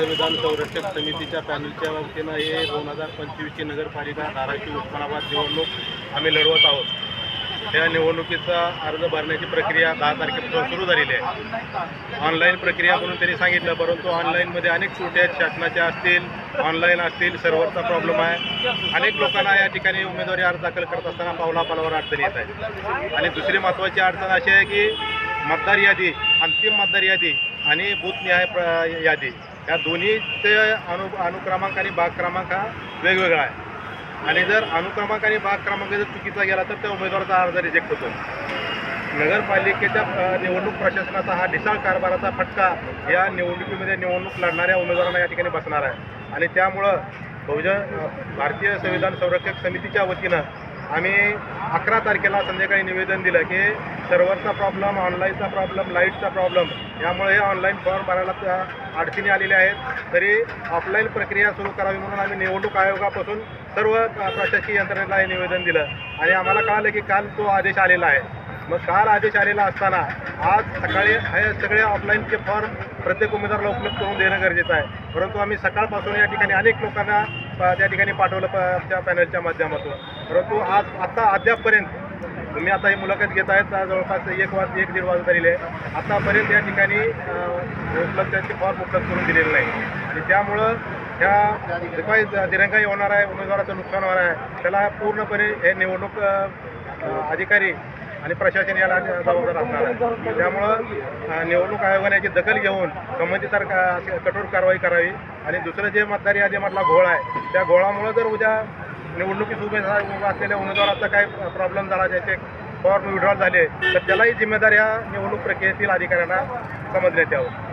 संरक्षक समितीच्या पॅनलच्या वतीनं हे दोन हजार पंचवीसची नगरपालिका धाराशिव उस्मानाबाद निवडणूक आम्ही लढवत आहोत. त्या निवडणुकीचा अर्ज भरण्याची प्रक्रिया दहा तारखेपासून सुरू झालेली आहे. ऑनलाईन प्रक्रिया म्हणून त्यांनी सांगितलं परंतु ऑनलाईनमध्ये अनेक सुट्या आहेत शासनाच्या असतील ऑनलाईन असतील सर्व्हरचा प्रॉब्लेम आहे. अनेक लोकांना या ठिकाणी उमेदवारी अर्ज दाखल करत असताना पावला पावलावर अडचणी येत आहे आणि दुसरी महत्त्वाची अडचण अशी आहे की मतदार यादी अंतिम मतदार यादी आणि बूथनिहाय प्र यादी. या दोन्हीचे अनु अनुक्रमांक आणि भाग क्रमांक हा वेगवेगळा आहे. आणि जर अनुक्रमांक आणि भाग क्रमांक जर चुकीचा गेला तर त्या उमेदवाराचा अर्ज रिजेक्ट होतो. नगरपालिकेच्या निवडणूक प्रशासनाचा हा ढिसाळ कारभाराचा फटका या निवडणुकीमध्ये निवडणूक लढणाऱ्या उमेदवारांना या ठिकाणी बसणार आहे. आणि त्यामुळं बहुजन भारतीय संविधान संरक्षक समितीच्या वतीनं आम्ही अकरा तारखेला संध्याकाळी निवेदन दिलं की सर्व्हरचा प्रॉब्लेम ऑनलाईनचा प्रॉब्लेम लाईटचा प्रॉब्लेम यामुळे हे ऑनलाईन फॉर्म भरायला त्या अडचणी आलेल्या आहेत. तरी ऑफलाईन प्रक्रिया सुरू करावी म्हणून आम्ही निवडणूक आयोगापासून सर्व प्रशासकीय यंत्रणेला हे निवेदन दिलं. आणि आम्हाला कळालं की काल तो आदेश आलेला आहे. मग काल आदेश आलेला असताना आज सकाळी हे सगळे ऑफलाईनचे फॉर्म प्रत्येक उमेदवाराला उपलब्ध करून देणं गरजेचं आहे. परंतु आम्ही सकाळपासून या ठिकाणी अनेक लोकांना त्या ठिकाणी पाठवलं प- त्या पॅनलच्या माध्यमातून. परंतु आज आत्ता अद्यापपर्यंत तुम्ही आता ही मुलाखत घेत आहेत जवळपास एक वाज एक दीड वाजत आलेले आहे. आतापर्यंत या ठिकाणी अ, उपलब्ध फॉर्म उपलब्ध करून दिलेले नाही. आणि त्यामुळं ह्या जे काही दिरंगाई होणार आहे उमेदवाराचं नुकसान होणार आहे. त्याला पूर्णपणे हे निवडणूक अधिकारी आणि प्रशासन याला जबाबदार असणार आहे. त्यामुळं निवडणूक आयोगाने याची दखल घेऊन संबंधित का- कठोर कारवाई करावी. आणि दुसरं जे मतदार यादीमधला घोळ आहे त्या घोळामुळं जर उद्या निवडणुकीत उभे असलेल्या उमेदवाराचा काय प्रॉब्लेम झाला त्याचे फॉर्म विड्रॉल झाले तर त्यालाही जिम्मेदार या निवडणूक प्रक्रियेतील अधिकाऱ्यांना समजण्यात यावं.